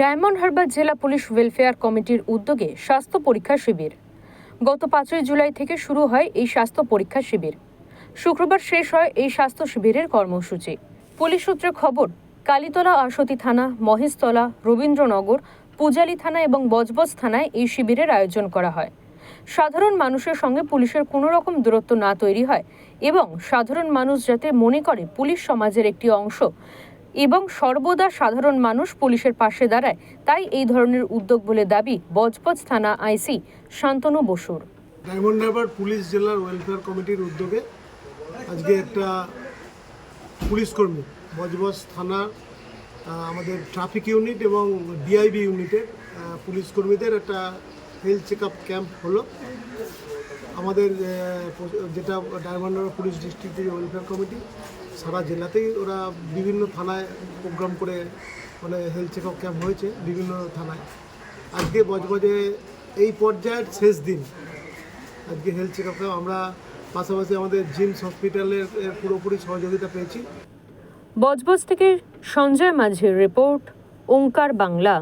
Diamond Harbour জেলা police welfare কমিটির উদ্যোগে স্বাস্থ্য পরীক্ষা শিবির। গত পাঁচই জুলাই থেকে শুরু হয় এই স্বাস্থ্য পরীক্ষা শিবির। শুক্রবার শেষ হয় এই স্বাস্থ্য শিবিরের কর্মসূচি। পুলিশ সূত্রে খবর, কালীতলা আরশতি থানা, মহেশতলা, রবীন্দ্রনগর, পূজালী থানা এবং বজবজ থানায় এই শিবিরের আয়োজন করা হয়। সাধারণ মানুষের সঙ্গে পুলিশের কোনো রকম দূরত্ব না তৈরি হয় এবং সাধারণ মানুষ যাতে মনে করে পুলিশ সমাজের একটি অংশ এবং সর্বদা সাধারণ মানুষ পুলিশের পাশে দাঁড়ায়। তাই এই ধরনের উদ্যোগ বলে দাবি বজবজ থানা আইসি শান্তনু বসুর। ডায়মন্ড পুলিশ জেলার ওয়েলফেয়ার কমিটির উদ্যোগে আজকে একটা পুলিশ কর্মী, বজবজ থানা আমাদের ট্রাফিক ইউনিট এবং ডিআইবি ইউনিটের পুলিশ কর্মীদের একটা হেলথ চেক ক্যাম্প হলো। আমাদের যেটা ডায়মন্ড পুলিশ ডিস্ট্রিক্টের ওয়েলফেয়ার কমিটি সারা জেলাতেই ওরা বিভিন্ন থানায় প্রোগ্রাম করে মানে হেলথ চেক আপ ক্যাম্প হয়েছে বিভিন্ন থানায়। আজকে বজবজে এই পর্যায়ের শেষ দিন। আজকে হেলথ চেক আপে আমরা পাশাপাশি আমাদের জিমস হসপিটালের পুরোপুরি সহযোগিতা পেয়েছি। বজবজ থেকে সঞ্জয় মাঝির রিপোর্ট, ওঙ্কার বাংলা।